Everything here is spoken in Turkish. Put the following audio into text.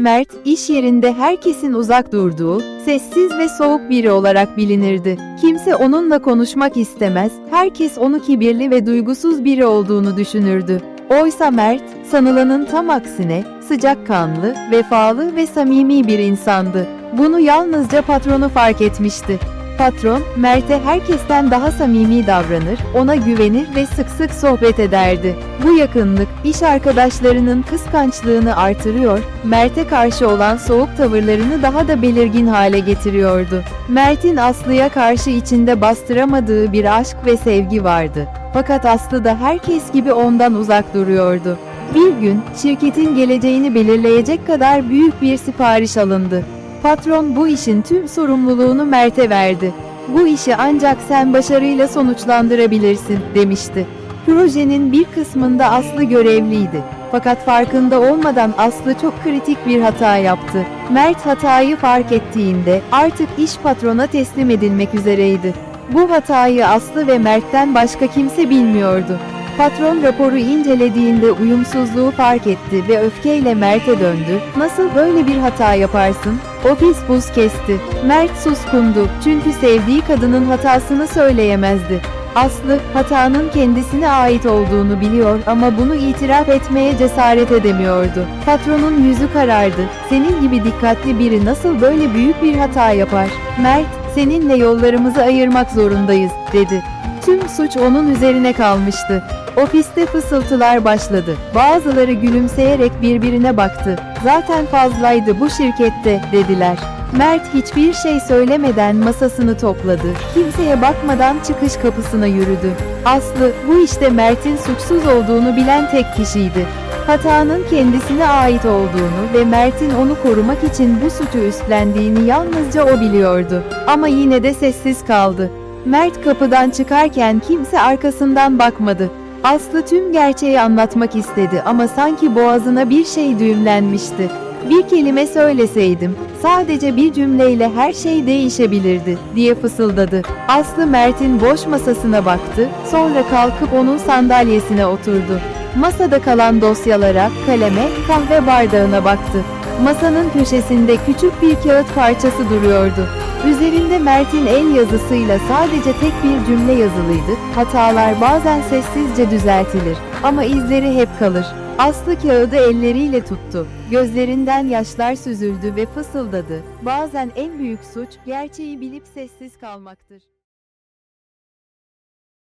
Mert, iş yerinde herkesin uzak durduğu, sessiz ve soğuk biri olarak bilinirdi. Kimse onunla konuşmak istemez, herkes onu kibirli ve duygusuz biri olduğunu düşünürdü. Oysa Mert, sanılanın tam aksine, sıcakkanlı, vefalı ve samimi bir insandı. Bunu yalnızca patronu fark etmişti. Patron, Mert'e herkesten daha samimi davranır, ona güvenir ve sık sık sohbet ederdi. Bu yakınlık, iş arkadaşlarının kıskançlığını artırıyor, Mert'e karşı olan soğuk tavırlarını daha da belirgin hale getiriyordu. Mert'in Aslı'ya karşı içinde bastıramadığı bir aşk ve sevgi vardı. Fakat Aslı da herkes gibi ondan uzak duruyordu. Bir gün, şirketin geleceğini belirleyecek kadar büyük bir sipariş alındı. Patron bu işin tüm sorumluluğunu Mert'e verdi. Bu işi ancak sen başarıyla sonuçlandırabilirsin, demişti. Projenin bir kısmında Aslı görevliydi. Fakat farkında olmadan Aslı çok kritik bir hata yaptı. Mert hatayı fark ettiğinde artık iş patrona teslim edilmek üzereydi. Bu hatayı Aslı ve Mert'ten başka kimse bilmiyordu. Patron raporu incelediğinde uyumsuzluğu fark etti ve öfkeyle Mert'e döndü. Nasıl böyle bir hata yaparsın? Ofis buz kesti. Mert suskundu çünkü sevdiği kadının hatasını söyleyemezdi. Aslı hatanın kendisine ait olduğunu biliyor ama bunu itiraf etmeye cesaret edemiyordu. Patronun yüzü karardı. Senin gibi dikkatli biri nasıl böyle büyük bir hata yapar? Mert, seninle yollarımızı ayırmak zorundayız, dedi. Tüm suç onun üzerine kalmıştı. Ofiste fısıltılar başladı. Bazıları gülümseyerek birbirine baktı. Zaten fazlaydı bu şirkette, dediler. Mert hiçbir şey söylemeden masasını topladı. Kimseye bakmadan çıkış kapısına yürüdü. Aslı, bu işte Mert'in suçsuz olduğunu bilen tek kişiydi. Hatanın kendisine ait olduğunu ve Mert'in onu korumak için bu suçu üstlendiğini yalnızca o biliyordu. Ama yine de sessiz kaldı. Mert kapıdan çıkarken kimse arkasından bakmadı. Aslı tüm gerçeği anlatmak istedi ama sanki boğazına bir şey düğümlenmişti. Bir kelime söyleseydim, sadece bir cümleyle her şey değişebilirdi, diye fısıldadı. Aslı Mert'in boş masasına baktı, sonra kalkıp onun sandalyesine oturdu. Masada kalan dosyalara, kaleme, kahve bardağına baktı. Masanın köşesinde küçük bir kağıt parçası duruyordu. Üzerinde Mert'in el yazısıyla sadece tek bir cümle yazılıydı. Hatalar bazen sessizce düzeltilir ama izleri hep kalır. Aslı kağıdı elleriyle tuttu. Gözlerinden yaşlar süzüldü ve fısıldadı. Bazen en büyük suç gerçeği bilip sessiz kalmaktır.